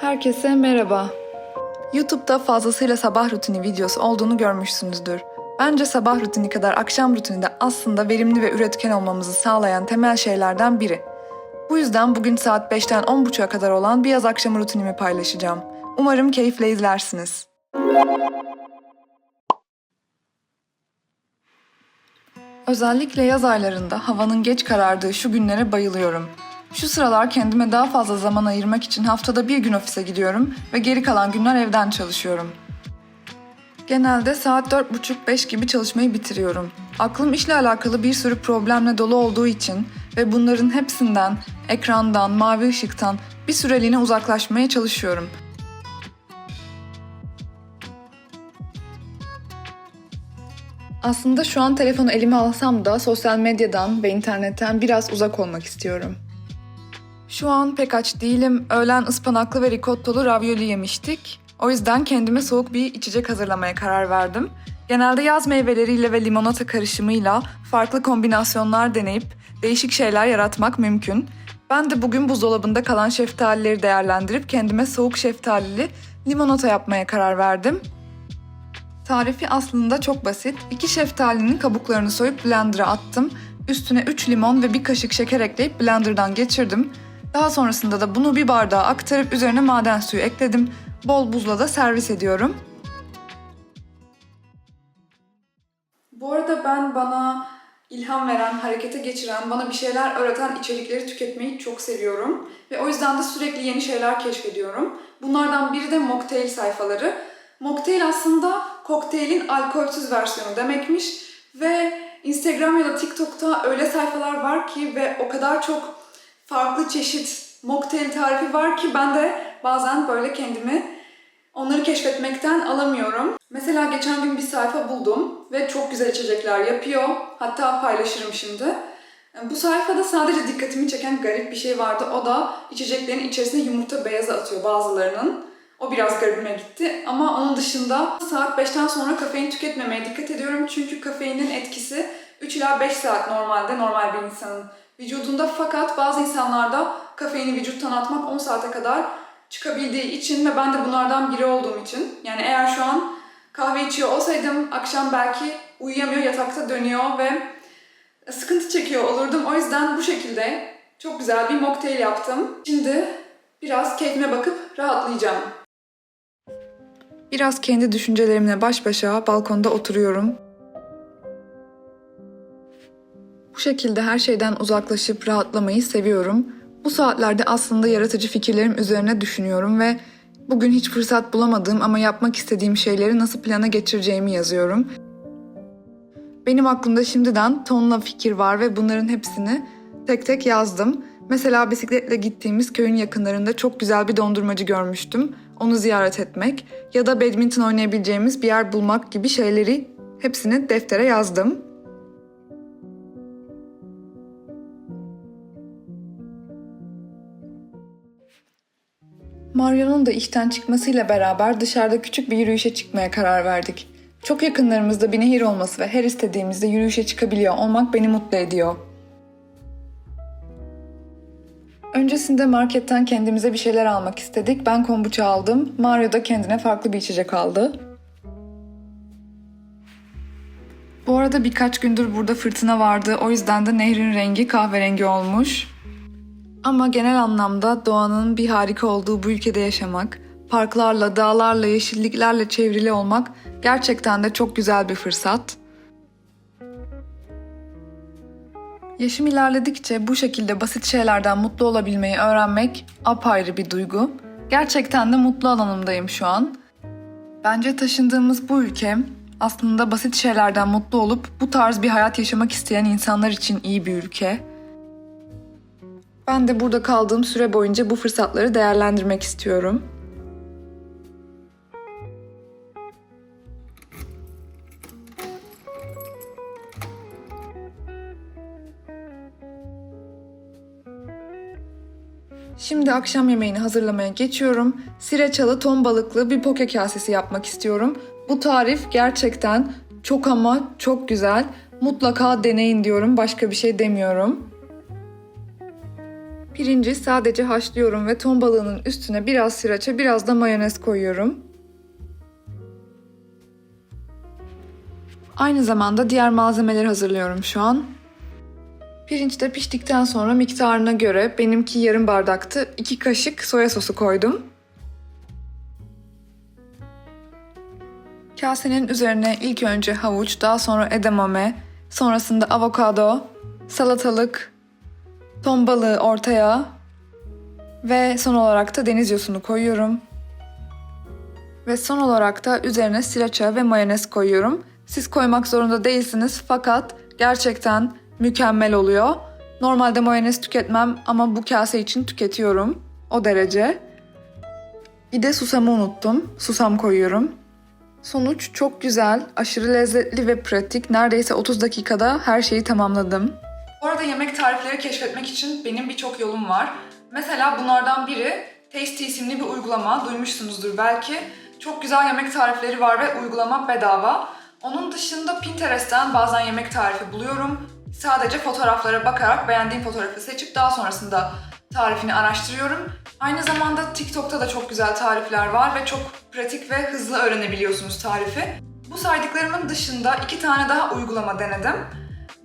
Herkese merhaba. YouTube'da fazlasıyla sabah rutini videosu olduğunu görmüşsünüzdür. Bence sabah rutini kadar akşam rutini de aslında verimli ve üretken olmamızı sağlayan temel şeylerden biri. Bu yüzden bugün saat 5'ten 10.30'a kadar olan bir yaz akşamı rutinimi paylaşacağım. Umarım keyifle izlersiniz. Özellikle yaz aylarında havanın geç karardığı şu günlere bayılıyorum. Şu sıralar kendime daha fazla zaman ayırmak için haftada bir gün ofise gidiyorum ve geri kalan günler evden çalışıyorum. Genelde saat 4.30-5 gibi çalışmayı bitiriyorum. Aklım işle alakalı bir sürü problemle dolu olduğu için ve bunların hepsinden, ekrandan, mavi ışıktan bir süreliğine uzaklaşmaya çalışıyorum. Aslında şu an telefonu elime alsam da sosyal medyadan ve internetten biraz uzak olmak istiyorum. Şu an pek aç değilim. Öğlen ıspanaklı ve ricottolu ravioli yemiştik. O yüzden kendime soğuk bir içecek hazırlamaya karar verdim. Genelde yaz meyveleriyle ve limonata karışımıyla farklı kombinasyonlar deneyip değişik şeyler yaratmak mümkün. Ben de bugün buzdolabında kalan şeftalileri değerlendirip kendime soğuk şeftalili limonata yapmaya karar verdim. Tarifi aslında çok basit. İki şeftalinin kabuklarını soyup blender'a attım. Üstüne 3 limon ve bir kaşık şeker ekleyip blenderdan geçirdim. Daha sonrasında da bunu bir bardağa aktarıp üzerine maden suyu ekledim. Bol buzla da servis ediyorum. Bu arada ben bana ilham veren, harekete geçiren, bana bir şeyler öğreten içerikleri tüketmeyi çok seviyorum. Ve o yüzden de sürekli yeni şeyler keşfediyorum. Bunlardan biri de mocktail sayfaları. Mocktail aslında kokteylin alkolsüz versiyonu demekmiş. Ve Instagram ya da TikTok'ta öyle sayfalar var ki ve o kadar çok farklı çeşit mocktail tarifi var ki ben de bazen böyle kendimi onları keşfetmekten alamıyorum. Mesela geçen gün bir sayfa buldum ve çok güzel içecekler yapıyor. Hatta paylaşırım şimdi. Bu sayfada sadece dikkatimi çeken garip bir şey vardı. O da içeceklerin içerisine yumurta beyazı atıyor bazılarının. O biraz garibime gitti. Ama onun dışında saat 5'ten sonra kafein tüketmemeye dikkat ediyorum. Çünkü kafeinin etkisi 3 ila 5 saat normalde normal bir insanın vücudunda. Fakat bazı insanlarda kafeini vücuttan atmak 10 saate kadar çıkabildiği için ve ben de bunlardan biri olduğum için. Yani eğer şu an kahve içiyor olsaydım akşam belki uyuyamıyor, yatakta dönüyor ve sıkıntı çekiyor olurdum. O yüzden bu şekilde çok güzel bir mocktail yaptım. Şimdi biraz keyfime bakıp rahatlayacağım. Biraz kendi düşüncelerimle baş başa balkonda oturuyorum. Bu şekilde her şeyden uzaklaşıp rahatlamayı seviyorum. Bu saatlerde aslında yaratıcı fikirlerim üzerine düşünüyorum ve bugün hiç fırsat bulamadığım ama yapmak istediğim şeyleri nasıl plana geçireceğimi yazıyorum. Benim aklımda şimdiden tonla fikir var ve bunların hepsini tek tek yazdım. Mesela bisikletle gittiğimiz köyün yakınlarında çok güzel bir dondurmacı görmüştüm. Onu ziyaret etmek ya da badminton oynayabileceğimiz bir yer bulmak gibi şeyleri hepsini deftere yazdım. Mario'nun da işten çıkmasıyla beraber dışarıda küçük bir yürüyüşe çıkmaya karar verdik. Çok yakınlarımızda bir nehir olması ve her istediğimizde yürüyüşe çıkabiliyor olmak beni mutlu ediyor. Öncesinde marketten kendimize bir şeyler almak istedik. Ben kombuça aldım. Mario da kendine farklı bir içecek aldı. Bu arada birkaç gündür burada fırtına vardı. O yüzden de nehrin rengi kahverengi olmuş. Ama genel anlamda doğanın bir harika olduğu bu ülkede yaşamak, parklarla, dağlarla, yeşilliklerle çevrili olmak gerçekten de çok güzel bir fırsat. Yaşım ilerledikçe bu şekilde basit şeylerden mutlu olabilmeyi öğrenmek apayrı bir duygu. Gerçekten de mutlu alanımdayım şu an. Bence taşındığımız bu ülke aslında basit şeylerden mutlu olup bu tarz bir hayat yaşamak isteyen insanlar için iyi bir ülke. Ben de burada kaldığım süre boyunca bu fırsatları değerlendirmek istiyorum. Şimdi akşam yemeğini hazırlamaya geçiyorum. Sireçalı ton balıklı bir poke kasesi yapmak istiyorum. Bu tarif gerçekten çok ama çok güzel. Mutlaka deneyin diyorum. Başka bir şey demiyorum. Pirinci sadece haşlıyorum ve ton balığının üstüne biraz sriracha, biraz da mayonez koyuyorum. Aynı zamanda diğer malzemeleri hazırlıyorum şu an. Pirinç de piştikten sonra miktarına göre benimki yarım bardaktı. 2 kaşık soya sosu koydum. Kasenin üzerine ilk önce havuç, daha sonra edamame, sonrasında avokado, salatalık, ton balığı ortaya ve son olarak da deniz yosunu koyuyorum. Ve son olarak da üzerine sriracha ve mayonez koyuyorum. Siz koymak zorunda değilsiniz fakat gerçekten mükemmel oluyor. Normalde mayonez tüketmem ama bu kase için tüketiyorum. O derece. Bir de susamı unuttum. Susam koyuyorum. Sonuç çok güzel, aşırı lezzetli ve pratik. Neredeyse 30 dakikada her şeyi tamamladım. Bu arada yemek tarifleri keşfetmek için benim birçok yolum var. Mesela bunlardan biri Tasty isimli bir uygulama. Duymuşsunuzdur belki. Çok güzel yemek tarifleri var ve uygulama bedava. Onun dışında Pinterest'ten bazen yemek tarifi buluyorum. Sadece fotoğraflara bakarak beğendiğim fotoğrafı seçip daha sonrasında tarifini araştırıyorum. Aynı zamanda TikTok'ta da çok güzel tarifler var ve çok pratik ve hızlı öğrenebiliyorsunuz tarifi. Bu saydıklarımın dışında iki tane daha uygulama denedim.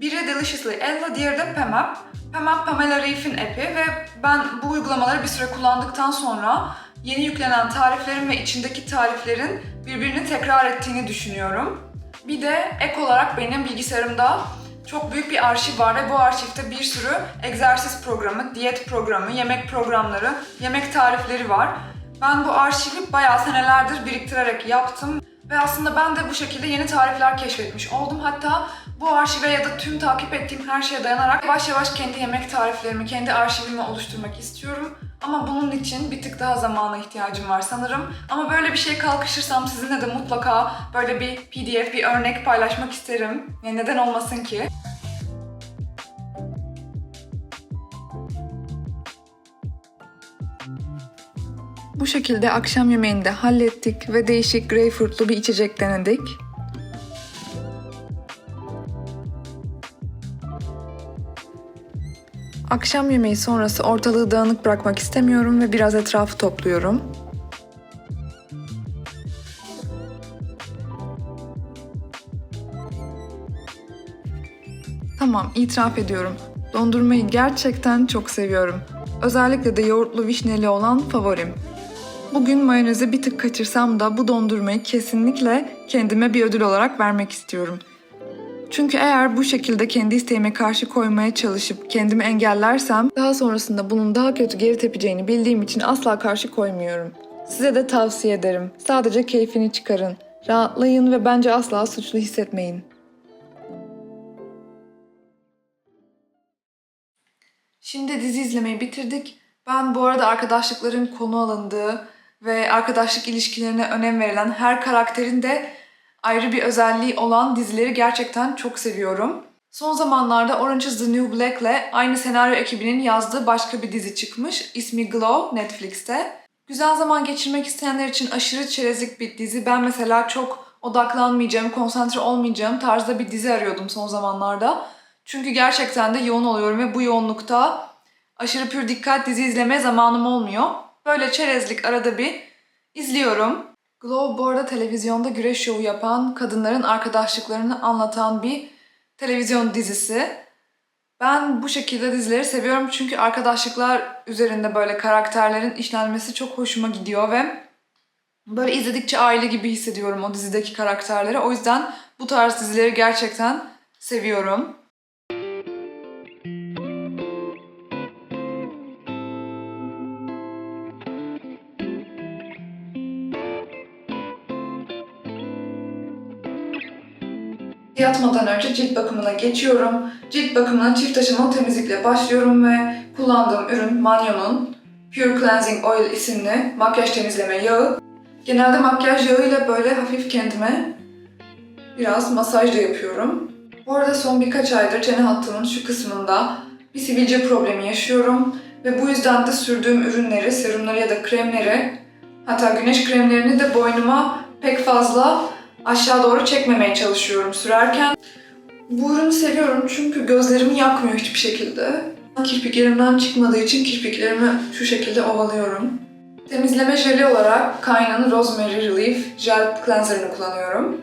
Biri Deliciously Ella, diğeri de Pemap. Pemap Pamela Reif'in app'i ve ben bu uygulamaları bir süre kullandıktan sonra yeni yüklenen tariflerin ve içindeki tariflerin birbirini tekrar ettiğini düşünüyorum. Bir de ek olarak benim bilgisayarımda çok büyük bir arşiv var ve bu arşivde bir sürü egzersiz programı, diyet programı, yemek programları, yemek tarifleri var. Ben bu arşivi bayağı senelerdir biriktirerek yaptım ve aslında ben de bu şekilde yeni tarifler keşfetmiş oldum. Hatta bu arşive ya da tüm takip ettiğim her şeye dayanarak yavaş yavaş kendi yemek tariflerimi, kendi arşivimi oluşturmak istiyorum. Ama bunun için bir tık daha zamana ihtiyacım var sanırım. Ama böyle bir şey kalkışırsam sizinle de mutlaka böyle bir pdf, bir örnek paylaşmak isterim. Yani neden olmasın ki? Bu şekilde akşam yemeğini de hallettik ve değişik greyfurtlu bir içecek denedik. Akşam yemeği sonrası ortalığı dağınık bırakmak istemiyorum ve biraz etrafı topluyorum. Tamam, itiraf ediyorum. Dondurmayı gerçekten çok seviyorum. Özellikle de yoğurtlu vişneli olan favorim. Bugün mayonezi bir tık kaçırsam da bu dondurmayı kesinlikle kendime bir ödül olarak vermek istiyorum. Çünkü eğer bu şekilde kendi isteğime karşı koymaya çalışıp kendimi engellersem daha sonrasında bunun daha kötü geri tepeceğini bildiğim için asla karşı koymuyorum. Size de tavsiye ederim. Sadece keyfini çıkarın. Rahatlayın ve bence asla suçlu hissetmeyin. Şimdi dizi izlemeyi bitirdik. Ben bu arada arkadaşlıkların konu alındığı ve arkadaşlık ilişkilerine önem verilen her karakterin de ayrı bir özelliği olan dizileri gerçekten çok seviyorum. Son zamanlarda Orange is the New Black ile aynı senaryo ekibinin yazdığı başka bir dizi çıkmış. İsmi Glow Netflix'te. Güzel zaman geçirmek isteyenler için aşırı çerezlik bir dizi. Ben mesela çok odaklanmayacağım, konsantre olmayacağım tarzda bir dizi arıyordum son zamanlarda. Çünkü gerçekten de yoğun oluyorum ve bu yoğunlukta aşırı pür dikkat dizi izlemeye zamanım olmuyor. Böyle çerezlik arada bir izliyorum. Glow bu arada televizyonda güreş şovu yapan, kadınların arkadaşlıklarını anlatan bir televizyon dizisi. Ben bu şekilde dizileri seviyorum çünkü arkadaşlıklar üzerinde böyle karakterlerin işlenmesi çok hoşuma gidiyor ve böyle izledikçe aile gibi hissediyorum o dizideki karakterleri. O yüzden bu tarz dizileri gerçekten seviyorum. Yatmadan önce cilt bakımına geçiyorum. Cilt bakımına çift aşamalı temizlikle başlıyorum ve kullandığım ürün Manyo'nun Pure Cleansing Oil isimli makyaj temizleme yağı. Genelde makyaj yağıyla böyle hafif kendime biraz masaj da yapıyorum. Bu arada son birkaç aydır çene hattımın şu kısmında bir sivilce problemi yaşıyorum ve bu yüzden de sürdüğüm ürünleri, serumları ya da kremleri hatta güneş kremlerini de boynuma pek fazla aşağı doğru çekmemeye çalışıyorum sürerken. Bu ürünü seviyorum çünkü gözlerimi yakmıyor hiçbir şekilde. Kirpiklerimden çıkmadığı için kirpiklerimi şu şekilde ovalıyorum. Temizleme jeli olarak Kayna'nın Rosemary Relief Gel Cleanser'ını kullanıyorum.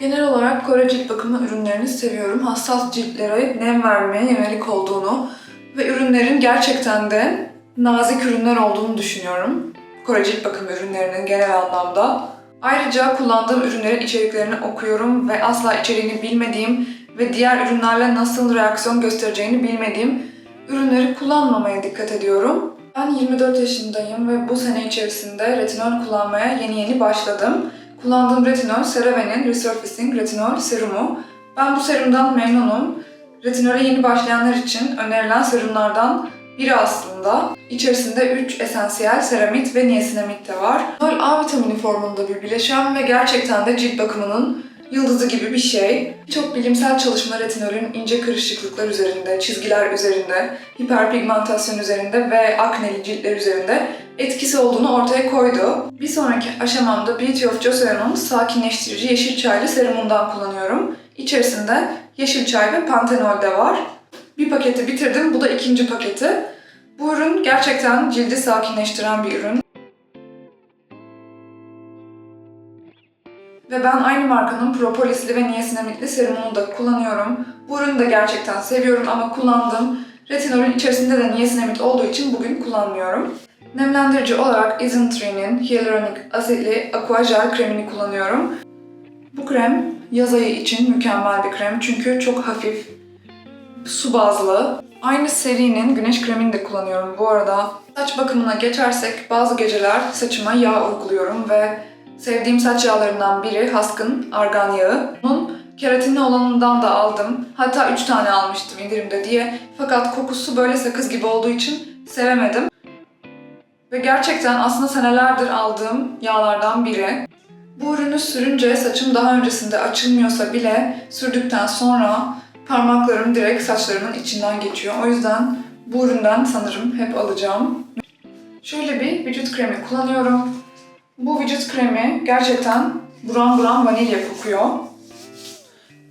Genel olarak Kore cilt bakımı ürünlerini seviyorum. Hassas ciltlere nem vermeye yönelik olduğunu ve ürünlerin gerçekten de nazik ürünler olduğunu düşünüyorum. Kore bakım ürünlerinin genel anlamda. Ayrıca kullandığım ürünlerin içeriklerini okuyorum ve asla içeriğini bilmediğim ve diğer ürünlerle nasıl reaksiyon göstereceğini bilmediğim ürünleri kullanmamaya dikkat ediyorum. Ben 24 yaşındayım ve bu sene içerisinde retinol kullanmaya yeni yeni başladım. Kullandığım retinol CeraVe'nin Resurfacing Retinol Serumu. Ben bu serumdan memnunum. Retinole yeni başlayanlar için önerilen serumlardan biri aslında. İçerisinde 3 esansiyel seramit ve niasinamid de var. Retinol A vitamini formunda bir bileşen ve gerçekten de cilt bakımının yıldızı gibi bir şey. Birçok bilimsel çalışma retinolün ince kırışıklıklar üzerinde, çizgiler üzerinde, hiperpigmentasyon üzerinde ve akneli ciltler üzerinde etkisi olduğunu ortaya koydu. Bir sonraki aşamamda Beauty of Joseon'un sakinleştirici yeşil çaylı serumundan kullanıyorum. İçerisinde yeşil çay ve pantenol de var. Bir paketi bitirdim, bu da ikinci paketi. Bu ürün gerçekten cildi sakinleştiren bir ürün. Ve ben aynı markanın propolisli ve niasinamidli serumunu da kullanıyorum. Bu ürünü de gerçekten seviyorum ama kullandığım retinolün içerisinde de niasinamid olduğu için bugün kullanmıyorum. Nemlendirici olarak Isintree'nin hyaluronik asitli Aqua Gel kremini kullanıyorum. Bu krem yaz ayı için mükemmel bir krem çünkü çok hafif, su bazlı. Aynı serinin güneş kremini de kullanıyorum bu arada. Saç bakımına geçersek bazı geceler saçıma yağ uyguluyorum ve sevdiğim saç yağlarından biri Hask'ın argan yağı. Bunun keratinli olanından da aldım. Hatta 3 tane almıştım indirimde diye. Fakat kokusu böyle sakız gibi olduğu için sevemedim. Ve gerçekten aslında senelerdir aldığım yağlardan biri. Bu ürünü sürünce saçım daha öncesinde açılmıyorsa bile sürdükten sonra parmaklarım direkt saçlarımın içinden geçiyor. O yüzden bu üründen sanırım hep alacağım. Şöyle bir vücut kremi kullanıyorum. Bu vücut kremi gerçekten buram buram vanilya kokuyor.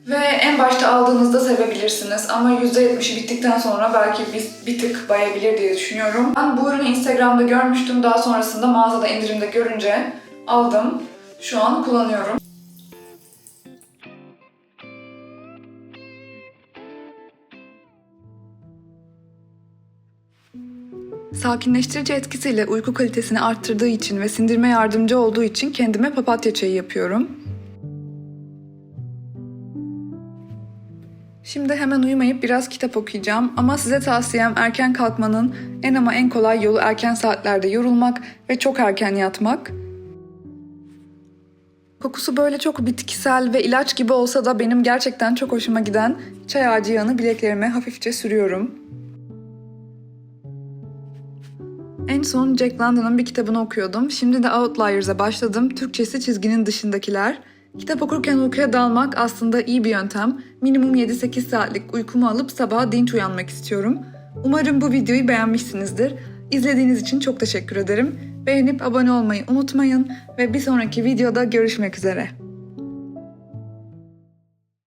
Ve en başta aldığınızda sevebilirsiniz ama %70'i bittikten sonra belki bir, bir tık bayabilir diye düşünüyorum. Ben bu ürünü Instagram'da görmüştüm. Daha sonrasında mağazada indirimde görünce aldım. Şu an kullanıyorum. Sakinleştirici etkisiyle uyku kalitesini arttırdığı için ve sindirme yardımcı olduğu için kendime papatya çayı yapıyorum. Şimdi hemen uyumayıp biraz kitap okuyacağım ama size tavsiyem erken kalkmanın en ama en kolay yolu erken saatlerde yorulmak ve çok erken yatmak. Kokusu böyle çok bitkisel ve ilaç gibi olsa da benim gerçekten çok hoşuma giden çay ağacı yağını bileklerime hafifçe sürüyorum. En son Jack London'ın bir kitabını okuyordum. Şimdi de Outliers'a başladım. Türkçesi çizginin dışındakiler. Kitap okurken uykuya dalmak aslında iyi bir yöntem. Minimum 7-8 saatlik uykumu alıp sabaha dinç uyanmak istiyorum. Umarım bu videoyu beğenmişsinizdir. İzlediğiniz için çok teşekkür ederim. Beğenip abone olmayı unutmayın ve bir sonraki videoda görüşmek üzere.